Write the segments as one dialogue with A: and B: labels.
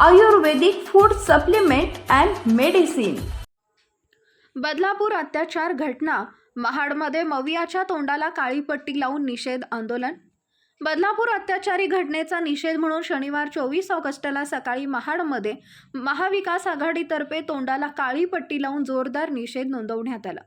A: Ayurvedic food supplement and medicine.
B: Badlapur अत्याचार घटना महाडमध्ये मवियाच्या तोंडाला काळी पट्टी लावून निषेध आंदोलन? बदलापूर अत्याचारी घटनेचा निषेध म्हणून शनिवार चोवीस ऑगस्टला सकाळी महाडमध्ये महाविकास आघाडीतर्फे तोंडाला काळी पट्टी लावून जोरदार निषेध नोंदवण्यात आला.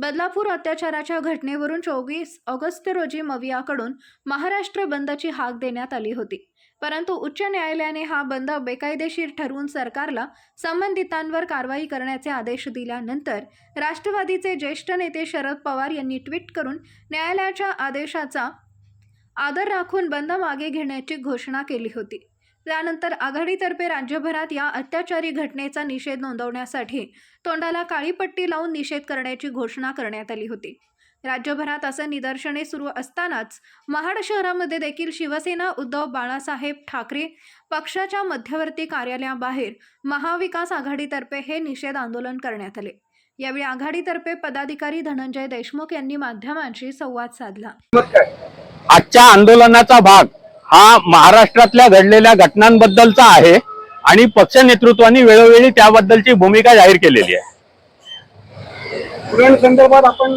B: बदलापूर अत्याचाराच्या घटनेवरून चोवीस ऑगस्ट रोजी मवियाकडून महाराष्ट्र बंदची हाक देण्यात आली होती. परंतु उच्च न्यायालयाने हा बंद बेकायदेशीर ठरवून सरकारला संबंधितांवर कारवाई करण्याचे आदेश दिल्यानंतर राष्ट्रवादीचे ज्येष्ठ नेते शरद पवार यांनी ट्विट करून न्यायालयाच्या आदेशाचा आदर राखून बंद मागे घेण्याची घोषणा केली होती. त्यानंतर आघाडीतर्फे राज्यभरात या अत्याचारी घटनेचा निषेध नोंदवण्यासाठी तोंडाला काळी पट्टी लावून निषेध करण्याची घोषणा करण्यात आली होती. राज्यभरात असं निदर्शने सुरू असतानाच महाड शहरामध्ये देखील शिवसेना उद्धव बाळासाहेब ठाकरे पक्षाच्या मध्यवर्ती कार्यालयाबाहेर महाविकास आघाडीतर्फे हे निषेध आंदोलन करण्यात आले. यावेळी आघाडीतर्फे पदाधिकारी धनंजय देशमुख यांनी माध्यमांशी संवाद साधला.
C: आजच्या आंदोलनाचा भाग हा महाराष्ट्रातल्या घडलेल्या घटनांबद्दलचा आहे आणि पक्ष नेतृत्वाने वेळोवेळी त्याबद्दलची भूमिका जाहीर केलेली आहे
D: संदर्भात आपण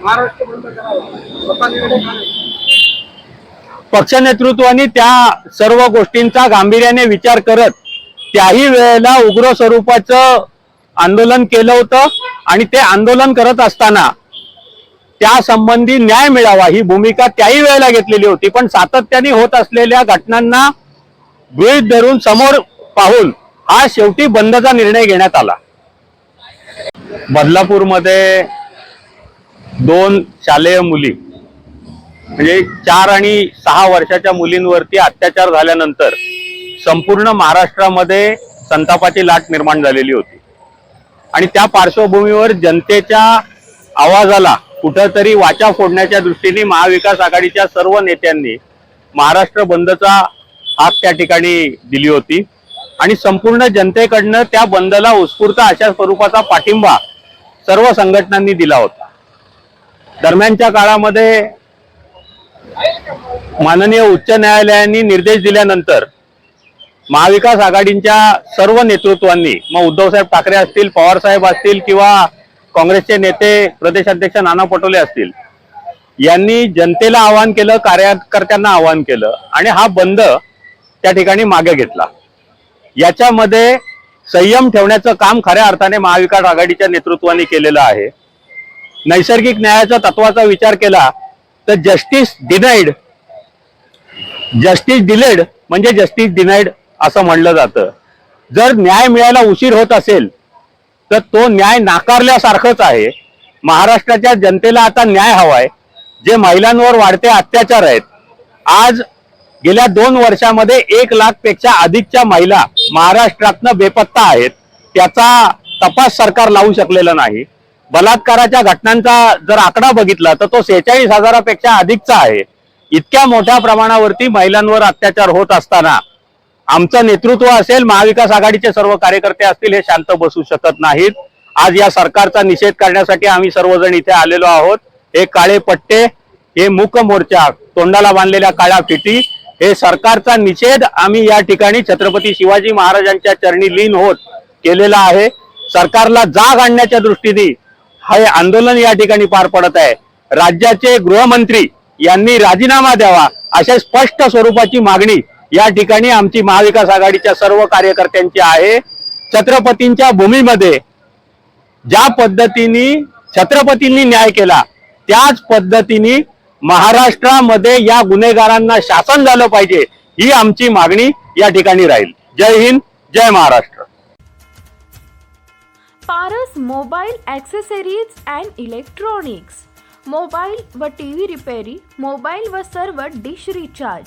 D: महाराष्ट्र.
C: पक्ष नेतृत्वाने त्या सर्व गोष्टींचा गांभीर्याने विचार करत त्याही वेळेला उग्र स्वरूपाचं आंदोलन केलं होतं आणि ते आंदोलन करत असताना त्या संबंधी न्याय मिळावा ही भूमिका त्याही वेळेला घेतलेली होती. पण सातत्याने होत असलेल्या घटनांना गृहित धरून समोर पाहून हा शेवटी बंदचा निर्णय घेण्यात आला. बदलापूरमध्ये दोन शालेय मुली म्हणजे चार आणि सहा वर्षाच्या मुलींवरती अत्याचार झाल्यानंतर संपूर्ण महाराष्ट्रामध्ये संतापाची लाट निर्माण झालेली होती. आणि त्या पार्श्वभूमीवर जनतेच्या आवाजाला कुठंतरी वाचा फोडण्याच्या दृष्टीने महाविकास आघाडीच्या सर्व नेत्यांनी महाराष्ट्र बंदचा हात त्या ठिकाणी दिली होती. आणि संपूर्ण जनतेकडनं त्या बंदला उत्स्फूर्त अशा स्वरूपाचा पाठिंबा सर्व संघटनांनी दिला होता. दरम्यानच्या काळामध्ये माननीय उच्च न्यायालयाने निर्देश दिल्यानंतर महाविकास आघाडीच्या सर्व नेतृत्वांनी मग उद्धवसाहेब ठाकरे असतील पवारसाहेब असतील किंवा काँग्रेसचे नेते प्रदेशाध्यक्ष नाना पटोले असतील यांनी जनतेला आवाहन केलं कार्यकर्त्यांना आवाहन केलं आणि हा बंद त्या ठिकाणी मागे घेतला. याच्यामध्ये संयम ठेवण्याचं काम खऱ्या अर्थाने महाविकास आघाडीच्या नेतृत्वाने केलेलं आहे. नैसर्गिक न्यायाच्या तत्वाचा विचार केला तर जस्टिस डिनाईड जस्टिस डिलेड म्हणजे जस्टिस डिनाईड असं म्हणलं जातं. जर न्याय मिळायला उशीर होत असेल तर तो न्याय नाकारल्यासारखंच आहे. महाराष्ट्राच्या जनतेला आता न्याय हवाय. जे महिलांवर वाढते अत्याचार आहेत. आज गेल्या दोन वर्षामध्ये एक लाखपेक्षा अधिकच्या महिला महाराष्ट्रातनं बेपत्ता आहेत. त्याचा तपास सरकार लावू शकलेलं नाही. बलात्काराच्या घटनांचा जर आकडा बघितला तर तो सेहेचाळीस हजारापेक्षा अधिकचा आहे. इतक्या मोठ्या प्रमाणावरती महिलांवर अत्याचार होत असताना आमचं नेतृत्व असेल महाविकास आघाडीचे सर्व कार्यकर्ते असतील हे शांत बसू शकत नाहीत. आज या सरकारचा निषेध करण्यासाठी आम्ही सर्वजण इथे आलेलो आहोत. हे काळे पट्टे हे मुक मोर्चा तोंडाला बांधलेल्या काळ्या फिटी हे सरकारचा निषेध आम्ही या ठिकाणी छत्रपती शिवाजी महाराजांच्या चरणी लीन होत केलेला आहे. सरकारला जाग आणण्याच्या दृष्टीने हे आंदोलन या ठिकाणी पार पडत आहे. राज्याचे गृहमंत्री यांनी राजीनामा द्यावा अशा स्पष्ट स्वरूपाची मागणी या ठिकाणी आमची महाविकास आघाडीच्या सर्व कार्यकर्त्यांची आहे. छत्रपतींच्या भूमीमध्ये ज्या पद्धतीने छत्रपतींनी न्याय केला त्याच पद्धतीने महाराष्ट्रामध्ये या गुन्हेगारांना शासन झालं पाहिजे ही आमची मागणी या ठिकाणी राहील. Jai Hind Jai Maharashtra.
A: Paras mobile accessories and electronics. Mobile व टी व्ही रिपेरी मोबाईल व सर्व डिश रिचार्ज.